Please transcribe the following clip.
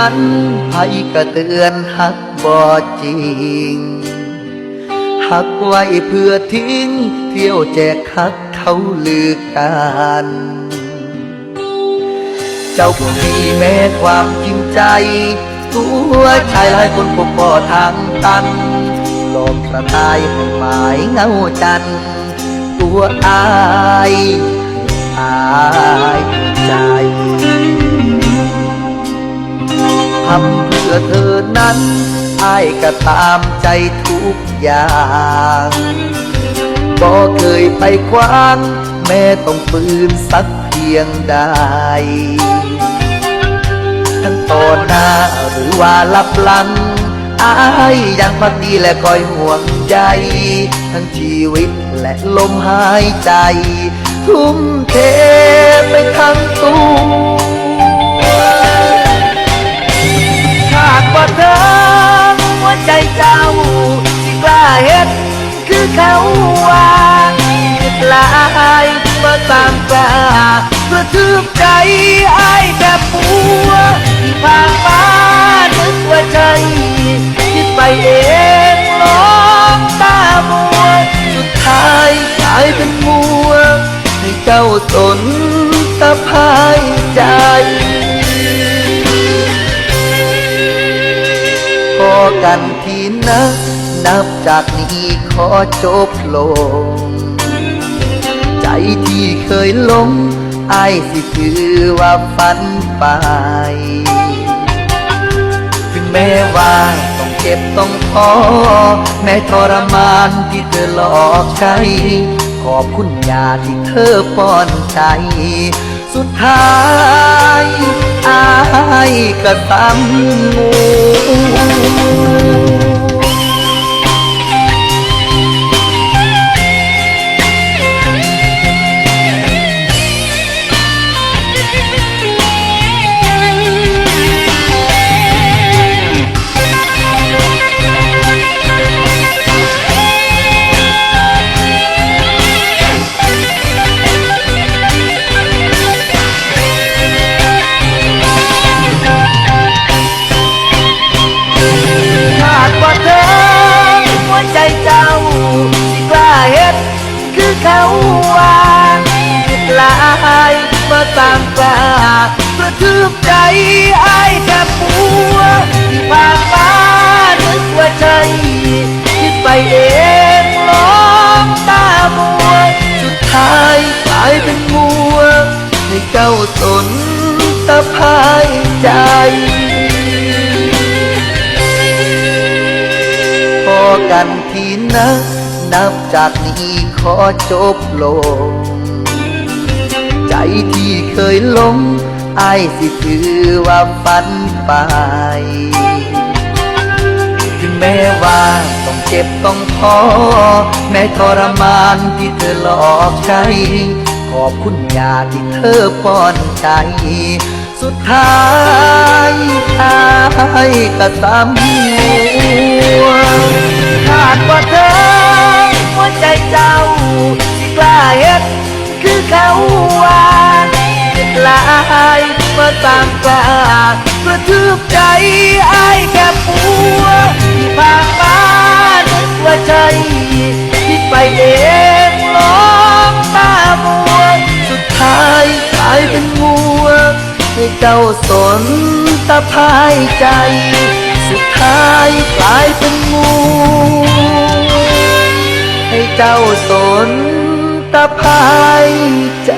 นั้นไผก็เตือนหักบ่จริง หักไว้เพื่อทิ้ง เที่ยวแจกหักเขาลือกันเจ้าก็มีแม้ความจริงใจ ตัวชายหลายคนพบบ่ทางตันหลอกกระตายให้หมายเงาจัน ตัวอายอายใจ ทำเพื่อเธอนั้นอายก็ตามใจทุกอย่างบ่เคยไปคว้าง แม่ต้องปืนสักเพียงใดทั้งต่อหน้าหรือว่าลับหลังอายยังพักดีและคอยห่วงใยทั้งชีวิตและลมหายใจ ทุ่มเทไปทั้งตัว ตามกล้าเพื่อทืบใจไอ้ายแบบปัวที่ผ่านมานึกว่าใจคิดไปเองหลอกตามัวสุดท้ายกลายเป็นมัว ให้เจ้าสนตะพายใจพอกันทีนะ นับจากนี้ขอจบลง ที่เคยลงไอ้ายสิถือว่าฝันไป ถึงแม้ว่าต้องเจ็บต้องท้อแม้ทรมานที่เธอหลอกใจขอบคุณยาที่เธอป้อนใจ สุดท้ายอายก็ตำงู เฮ็ดคือเขาว่าคิดหลายมาตามกล้ากระทืบใจไอ้แค่ปัวที่ผ่านมานึกว่าใจคิดไปเองหลอกตามัวสุดท้ายกลายเป็นมัวให้เจ้าสนตะพายใจพอกันทีนะ นับจากนี้ขอจบลง ใจที่เคยลงไอ้สิถือว่าฝันไป ถึงแม้ว่าต้องเจ็บต้องท้อแม้ทรมานที่เธอหลอกใจขอบคุณยาที่เธอป้อนใจ สุดท้ายอายก็ตำหัวหากว่ เขาว่าคิดหลายมาตามกล้ากระทืบใจไอ้แค่ปัวที่ผ่านมานึกว่าใจคิดไปเองหลอกตามัวสุดท้ายกลายเป็นมัวให้เจ้าสนตะพายใจ สุดท้ายกลายเป็นงู ให้เจ้าสน ตาพายใจ